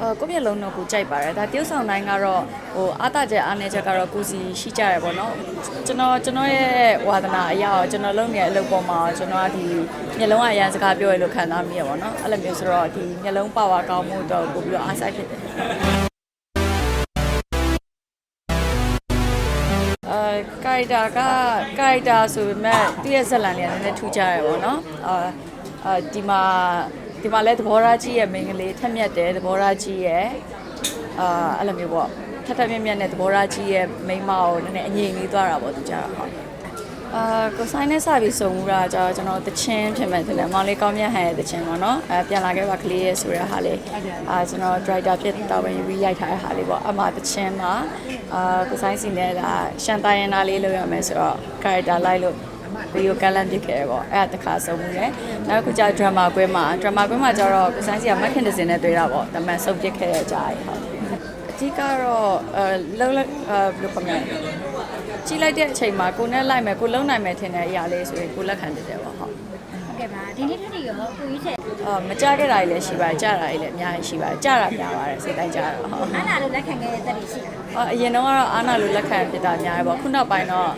အာကိုယ့်မျက်လုံးတော့ကိုကြိုက်ပါတယ်ဒါတရုပ်ဆောင်တိုင်းကတော့ဟိုအားတချက်အားနေချက်ကတော့ကိုစီရှိကြရပေါ့နော်ကျွန်တော်ကျွန်တော်ရဲ့ဝါသနာအရာရောကျွန်တော်လုပ်နေတဲ့အလုပ်ပေါ်မှာကျွန်တော်ကဒီမျက်လုံးကအရန်စကားပြောရလို့ခံစားမိရပေါ့နော်အဲ့လိုမျိုးဆိုတော့ဒီမျက်လုံးပါဝါကောင်းမှုတော့ပို့ပြီးတော့အားဆိုင်ဖြစ်တယ်အဲကာရီတာကကာရီတာဆိုပေမဲ့သူ့ရဲ့ဇက်လန်လေးကနည်းနည်းထူးခြားရပေါ့နော်အာအာဒီမှာ ဒီမှာလဲသဘောထားကြီးရဲ့မိန်းကလေးထက်မြက်တယ်သဘောထားကြီးရဲ့အာအဲ့လိုမျိုးပေါ့ထက်ထက်မြက်မြက်နဲ့သဘောထားကြီးရဲ့မိန်းမကိုနည်းနည်းအငြိမ်လေးသွားတာပေါ့သူကြတော့ဟုတ်အာကိုဆိုင်နဲ့စပြီးစုံမှုတာကျတော့ကျွန်တော်တချင်းဖြစ်မဲ့တယ်မောင်လေးကောင်းမြတ်ဟန်ရဲ့တချင်းပေါ့နော်အဲပြန်လာခဲ့ပါကလေးရဲ့ဆိုတဲ့ဟာလေးအာကျွန်တော် driver ဖြစ်တာဝင်ယူပြီးရိုက်ထားတဲ့ဟာလေးပေါ့အမှတချင်းမှာအာကိုဆိုင်စီနဲ့ဒါရှန်တိုင်းရနာလေးလုပ်ရမယ်ဆိုတော့ character လိုက်လို့ ဗီဒီယိုကလန်ပြစ်ခဲ့ရပေါ့အဲ့ဒါတစ်ခါစုံမှုလေနောက်ခုကျ drama ကွဲမှာ drama ကွဲမှာကျတော့ကိုဆိုင်စီကမက်ခင်ဒဇင်နဲ့တွေ့တာပေါ့ဒါပေမဲ့စုံပြစ်ခဲ့ရကြရဟုတ်အဓိကတော့အဲလုံးလုံးအဲဘယ်လိုခေါ်မလဲ ကြီးလိုက်တဲ့အချိန်မှာကိုနဲ့လိုက်မယ်ကိုလုံးနိုင်မယ်ထင်တဲ့အရာလေးဆိုရင်ကိုလက်ခံတတ်တယ်ပေါ့ဟုတ်ဟုတ်ကဲ့ပါဒီနေ့ထက်တည်းရောကိုကြီးချက်အာမကြခဲ့တာကြီးလည်းရှိပါတယ်ကြတာကြီးလည်းအများကြီးရှိပါတယ်ကြတာများပါတယ်စိတ်တိုင်းကြတာဟုတ်အားနာလို့လက်ခံခဲ့တဲ့တက်တွေရှိတာအာအရင်တော့ကတော့အာနာလိုလက်ခံဖြစ်တာများတယ်ပေါ့ခုနောက်ပိုင်းတော့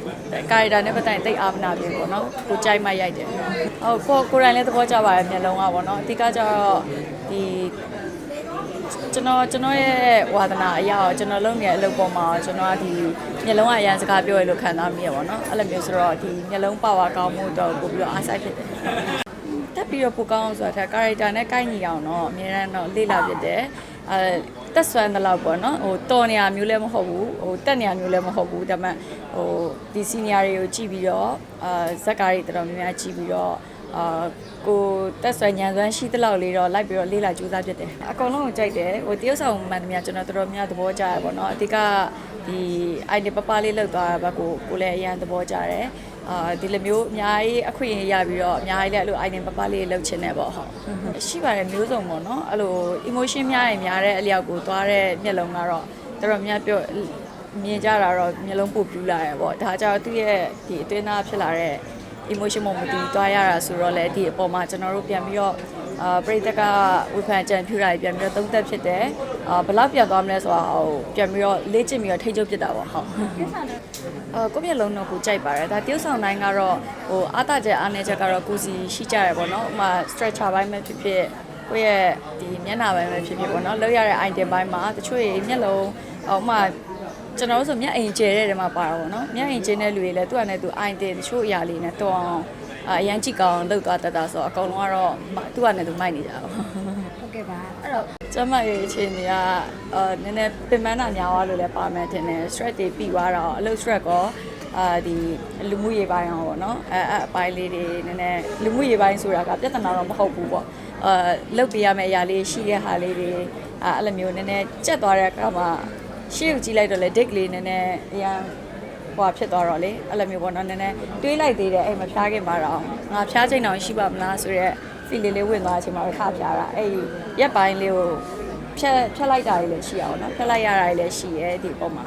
ကာရီတာနဲ့ပတ်သက်ရင်တိတ်အားမနာပြေပေါ့နော်ကိုကြိုက်မှရိုက်တယ်ဟုတ်ကိုကိုယ်တိုင်လည်းသဘောကျပါတယ်မျက်လုံးကပေါ့နော်အဓိကကျတော့ဒီ ကျွန်တော်ကျွန်တော်ရဲ့ဝါသနာအရာရောကျွန်တော်လုပ်နေတဲ့အလုပ်ပေါ်မှာကျွန်တော်ကဒီမျက်လုံးကအရန်စကားပြောရလို့ခံစားမိရပါတော့အဲ့လိုမျိုးဆိုတော့ဒီမျက်လုံးပါဝါကောင်းမှုတော့ပို့ပြီးတော့အားဆိုင်ဖြစ်တယ်တက်ပြီးတော့ပိုကောင်းအောင်ဆိုတာကာရက်တာနဲ့ကိုက်ညီအောင်တော့အများရန်တော့လေ့လာဖြစ်တယ်အဲတက်ဆွမ်းတဲ့လောက်ပေါ့နော်ဟိုတော်နေရမျိုးလည်းမဟုတ်ဘူးဟိုတက်နေရမျိုးလည်းမဟုတ်ဘူးဒါပေမဲ့ဟိုဒီစီနီယာတွေကိုကြည့်ပြီးတော့အာဇက်ကားတွေတော်တော်များများကြည့်ပြီးတော့ အာကိုတက်ဆွမ်းညံစွမ်းရှိတဲ့လောက်လေးတော့လိုက်ပြီးတော့လေ့လာကြိုးစားဖြစ်တယ်အကုန်လုံးကိုကြိုက်တယ်ဟိုတရုပ်ဆောင်မှန်သမျှကျွန်တော်တော်တော်များသဘောကျရပေါ့နော်အဓိကဒီအိုင်ဒီပပလေးလောက်သွားတာဘက်ကိုကိုလည်းအရန်သဘောကျတယ်အာဒီလိုမျိုးအများကြီးအခွင့်အရေးရပြီးတော့အများကြီးလည်းအဲ့လို item ပပလေးလှုပ်ချင်တယ်ပေါ့ဟုတ်ရှိပါတယ်မျိုးစုံပေါ့နော်အဲ့လို emotion များရင်များတဲ့အလျောက်ကိုသွားတဲ့မျက်လုံးကတော့တော်တော်များပြောမြင်ကြတာတော့မျက်လုံးပုတ်ပြူလာတယ်ပေါ့ဒါကြတော့သူ့ရဲ့ဒီအတွင်းသားဖြစ်လာတဲ့ emotion မမတူသွားရတာဆိုတော့လေဒီအပေါ်မှာကျွန်တော်တို့ပြန်ပြီးတော့အာပရိသတ်ကဝေဖန်ကြံပြူတာတွေပြန်ပြီးတော့သုံးသက်ဖြစ်တယ်အာဘယ်လောက်ပြန်သွားမလဲဆိုတာဟိုပြန်ပြီးတော့လေ့ကျင့်ပြီးတော့ထိချုပ်ဖြစ်တာပေါ့ဟုတ်ကျဆောင်တော့အာကိုယ့်မျက်လုံးတော့ကိုကြိုက်ပါတယ်ဒါတရုပ်ဆောင်တိုင်းကတော့ဟိုအားတချက်အားနေချက်ကတော့ကိုစီရှိကြရပေါ့နော်ဥပမာ stretcher ဘိုင်းပဲဖြစ်ဖြစ်ကိုယ့်ရဲ့ဒီမျက်နှာဘိုင်းပဲဖြစ်ဖြစ်ပေါ့နော်လောက်ရတဲ့ item ဘိုင်းမှာတချို့ရေမျက်လုံးဟိုဥပမာ ကျွန်တော်တို့ဆိုမျက်အိမ်ကျဲတဲ့တဲမှာပါတာပေါ့နော်မျက်အိမ်ကျဲတဲ့လူတွေလည်းသူ့အနေနဲ့သူ item တချို့အရာလေးနဲ့တော်အောင်အာအရန်ကြည့်ကောင်းလောက်သွားတတ်တာဆိုတော့အကောင်လုံးကတော့သူ့အနေနဲ့သူမိုက်နေကြပါဟုတ်ကဲ့ပါအဲ့တော့ကျမရဲ့အခြေအနေကအာနည်းနည်းပင်ပန်းတာများသွားလို့လည်းပါမယ်ထင်တယ် stress တွေပြီးသွားတော့အလုပ် stress ကောအာဒီလူမှုရေးပိုင်းအောင်ပေါ့နော်အဲအဲအပိုင်းလေးတွေနည်းနည်းလူမှုရေးပိုင်းဆိုတာကပြဿနာတော့မဟုတ်ဘူးပေါ့အာလုပ်ပြရမယ့်အရာလေးရှိတဲ့ဟာလေးတွေအဲအဲ့လိုမျိုးနည်းနည်းကြက်သွားတဲ့အခါမှာ ရှေ့ကိုကြည့်လိုက်တော့လေ dick လေးနည်းနည်းအရန်ဟိုဖြစ်သွားတော့လေအဲ့လိုမျိုးပေါ့နော်နည်းနည်းတွေးလိုက်သေးတယ်အဲ့မဖျားခင်မှာတော့ငါဖျားချိန်တောင်ရှိပါမလားဆိုရက် feel လေးလေးဝင်သွားတဲ့အချိန်မှာပဲခါဖျားတာအဲ့ဒီရက်ပိုင်းလေးကိုဖြတ်ဖြတ်လိုက်တာတွေလည်းရှိအောင်နော်ဖြတ်လိုက်ရတာတွေလည်းရှိရဲဒီပုံမှာ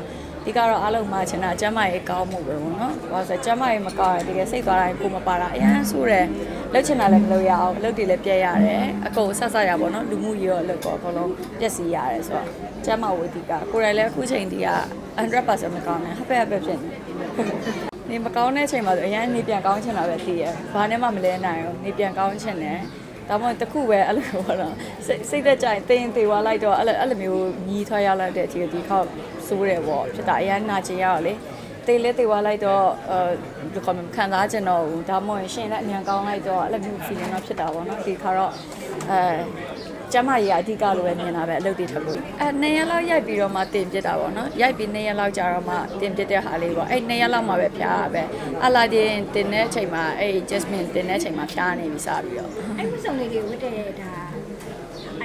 ဒီကတော့အားလုံးမှချင်တာကျမ်းမာရေးကောင်းမှုပဲပေါ့နော်။ဘာလို့ဆိုကျမ်းမာရေးမကောင်းရင်တကယ်စိတ်သွားတိုင်းကိုမပါတာအရန်ဆိုးတယ်။လှုပ်ချင်တာလည်းမလုပ်ရအောင်အလုပ်တွေလည်းပြည့်ရတယ်။အကုန်ဆက်ဆက်ရပါတော့လူမှုရေးရောအလုပ်ကောအကုန်လုံးပြည့်စည်ရတယ်ဆိုတော့ကျမ်းမာဝေဒီကကိုယ်တိုင်လည်းအခုချိန်ဒီက100%မကောင်းနဲ့ဟပ်ပဲဟပ်ပဲဖြစ်နေနေမကောင်းတဲ့အချိန်မှာဆိုအရင်နေပြန်ကောင်းချင်တာပဲသိရ။ဘာနဲ့မှမလဲနိုင်ဘူး။နေပြန်ကောင်းချင်တယ်။ ဒါမှမဟုတ်တစ်ခုပဲအဲ့လိုပေါ့နော်စိတ်စိတ်သက်ကြရင်တင်းသေးသွားလိုက်တော့အဲ့လိုအဲ့လိုမျိုးညီးထွားရလိုက်တဲ့အချိန်ဒီခေါက်စိုးတယ်ပေါ့ဖြစ်တာအရင်နာကျင်ရတော့လေတေးလဲတေးသွားလိုက်တော့အဲဒီကောင်ခံစားကျင်တော့ဘူးဒါမှမဟုတ်ရှင်လည်းအမြန်ကောင်းလိုက်တော့အဲ့လိုမျိုး feeling တော့ဖြစ်တာပေါ့နော်ဒီခါတော့အဲ ကျမကြီးအဓိကလိုပဲမြင်တာပဲအလုပ်တွေထပ်လို့အဲနှစ်ရက်လောက်ရိုက်ပြီးတော့မှတင်ပြစ်တာပေါ့နော်ရိုက်ပြီးနှစ်ရက်လောက်ကြာတော့မှတင်ပြစ်တဲ့ဟာလေးပေါ့အဲ့နှစ်ရက်လောက်မှပဲဖျားတာပဲအလာဒင်တင်တဲ့အချိန်မှာအဲ့ Jasmine တင်တဲ့အချိန်မှာဖျားနေပြီစပြီးတော့အဲ့ဒီစုံလေးတွေဝတ်တဲ့ဒါ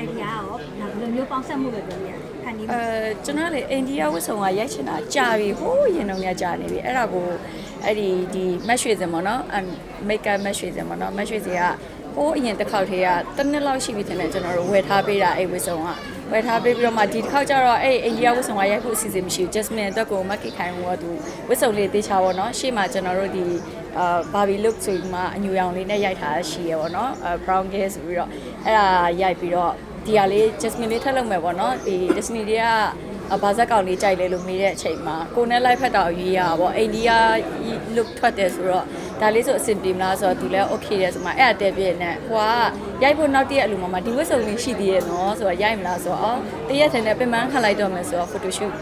idea ရောဒါဘယ်လိုမျိုးပေါင်းစပ်မှုပဲပြောရဖန်တီးမှုအဲကျွန်တော်လေအိန္ဒိယဝတ်ဆောင်ကရိုက်ချင်တာကြာပြီဟိုးရင်တော့ညကြာနေပြီအဲ့ဒါကိုအဲ့ဒီဒီမက်ရွှေစင်ပေါ့နော်အမိတ်ကမက်ရွှေစင်ပေါ့နော်မက်ရွှေစင်က ဟိုးအရင်တစ်ခေါက်တည်းကတစ်နှစ်လောက်ရှိပြီထင်တယ်ကျွန်တော်တို့ဝယ်ထားပေးတာအဲ့ဝတ်ဆောင်ကဝယ်ထားပေးပြီးတော့မှဒီတစ်ခေါက်ကျတော့အဲ့အိန္ဒိယဝတ်ဆောင်ကရိုက်ဖို့အစီအစဉ်မရှိဘူး Jasmine အတွက်ကိုမက်ကိခိုင်ကသူဝတ်ဆောင်လေးတေးချပါတော့နော်ရှေ့မှာကျွန်တော်တို့ဒီအာဘာဘီ look ဆိုပြီးမှအညူရောင်လေးနဲ့ရိုက်ထားရှိရပါတော့နော် brown hair ဆိုပြီးတော့အဲ့ဒါရိုက်ပြီးတော့ဒီဟာလေး Jasmine လေးထပ်လုပ်မယ်ပေါ့နော်ဒီ Disney တွေကဘာဇက်ကောင်လေးကြိုက်လဲလို့မေးတဲ့အချိန်မှာကိုနဲ့လိုက်ဖက်တာကိုရွေးရတာပေါ့အိန္ဒိယ look ထွက်တယ်ဆိုတော့ ဒါလေးဆိုအဆင်ပြေမလားဆိုတော့သူလည်း okay တယ်ဆိုမှအဲ့အတဲပြည့်နဲ့ဟိုကရိုက်ဖို့နောက်တည့်အလူမှာဒီဝတ်စုံလေးရှိသေးရဲ့နော်ဆိုတော့ရိုက်မလားဆိုတော့တရက်ထဲနဲ့ပင်ပန်းခတ်လိုက်တော့မယ်ဆိုတော့ photo shoot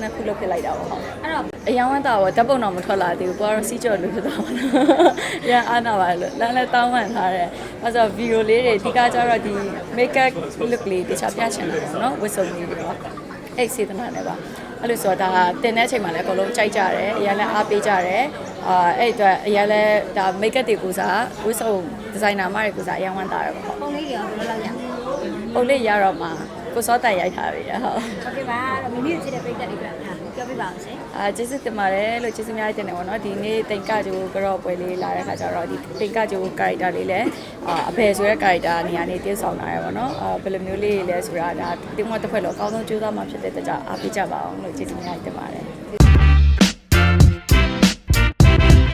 နှစ်ခုလုပ်ဖြစ်လိုက်တာပေါ့ဟုတ်အဲ့တော့အယောင်ဝတ်တာတော့ဓာတ်ပုံတော့မထွက်လာသေးဘူးကိုကတော့စီးကြော်လို့ဖြစ်သွားပါတော့။ရန်အားနာပါလို့လမ်းလည်းတောင်းပန်ထားတယ်။အဲဆိုဗီဒီယိုလေးတွေအဓိကကျတော့ဒီ make up look လေးတခြားပြချင်တယ်ပေါ့နော်ဝတ်စုံလေးတွေပေါ့။အဲ့စေတနာနဲ့ပါ။ အဲ့လိုဆိုတော့ဒါတင်တဲ့အချိန်မှာလည်းအကုန်လုံးကြိုက်ကြတယ်။အရင်လည်းအားပေးကြတယ်။အာအဲ့အတွက်အရင်လည်းဒါ make up တွေကိုစားဝတ်စုံဒီဇိုင်နာမတွေကိုစားအရင်ဝမ်းတာတယ်ပေါ့ပုံလေးတွေရောဘယ်လိုလုပ်ရလဲ။ပုံလေးရတော့မှကိုစောတန်ရိုက်ထားပြီဟုတ်။ဟုတ်ကဲ့ပါအဲ့တော့မိမိတို့ချစ်တဲ့ပိတ်သက်တွေအတွက်ဟာ ပြောပြပါအောင်ရှင်အာကျေးဇူးတင်ပါတယ်လို့ကျေးဇူးများတင်တယ်ပေါ့နော်ဒီနေ့တိန်ကကြိုးကြော့ပွဲလေးလာတဲ့ခါကျတော့ဒီတိန်ကကြိုး character လေးလည်းအာအဘယ်ဆိုတဲ့ character နေရာနေတည်ဆောင်လာရပါတော့အာဘယ်လိုမျိုးလေးလဲဆိုတာဒါတင်းမတစ်ဖွဲ့လို့အကောင်းဆုံးကြိုးစားမှဖြစ်တဲ့တကြအားပေးကြပါအောင်လို့ကျေးဇူးများတင်ပါတယ်